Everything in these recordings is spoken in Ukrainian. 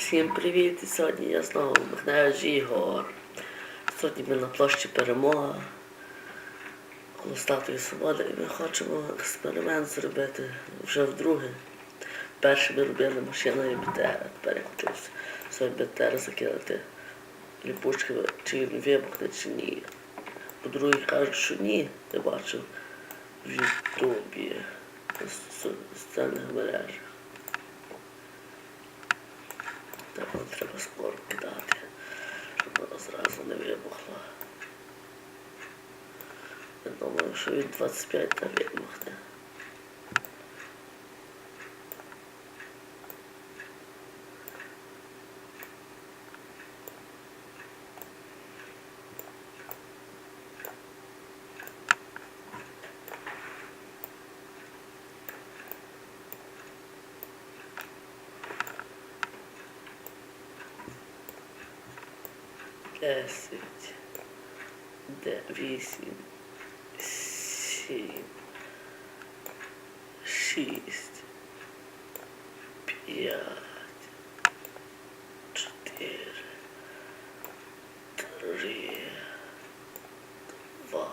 Всім привіт! Сьогодні я знову Михневич Ігор. Сьогодні ми на площі Перемога коло статуї Свободи і ми хочемо експеримент зробити вже вдруге. Перше ми робили машиною БТР, тепер я хочу свій БТР закинути ліпучками, чи він вибухне, чи ні. По-друге кажуть, що ні, я бачив в Ютубі, в соціальних мережах. Так треба спор кидати, щоб вона зразу не вибухла. Я думаю, що він 25 та вибухне. Десять, де вісім, сім, шість, п'ять, чотири, три, два,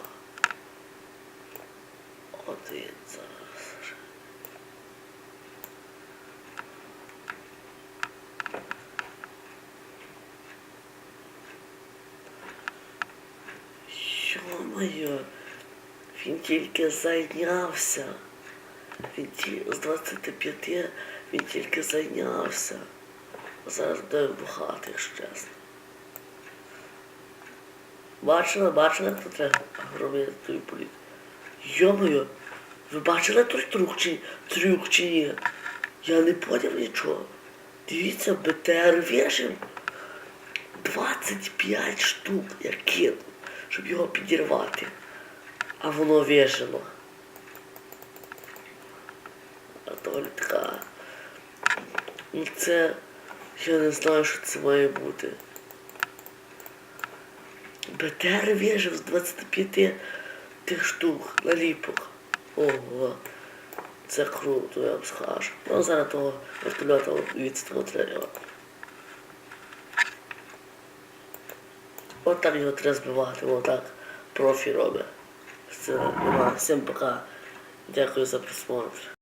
один зараз. Йо-моє, він тільки зайнявся. Він ті, з 25 він тільки зайнявся. Зараз буде бухати, якщо чесно. Бачили, бачили, як то треба робити тою політ. Йо-моє, ви бачили той трюк чи, трюк чи ні? Я не поняв нічого. Дивіться, БТР вішив 25 штук я кинув, щоб його підірвати. А воно вижило. А то така. Ну це. Я не знаю, що це має бути. БТР вижив з 25 тих штук на ліпок. Ого. Це круто, я вам скажу. Ну зараз того вертольота від треба. От так його треба збивати, отак профі робить. Всім пока. Дякую за просмотр.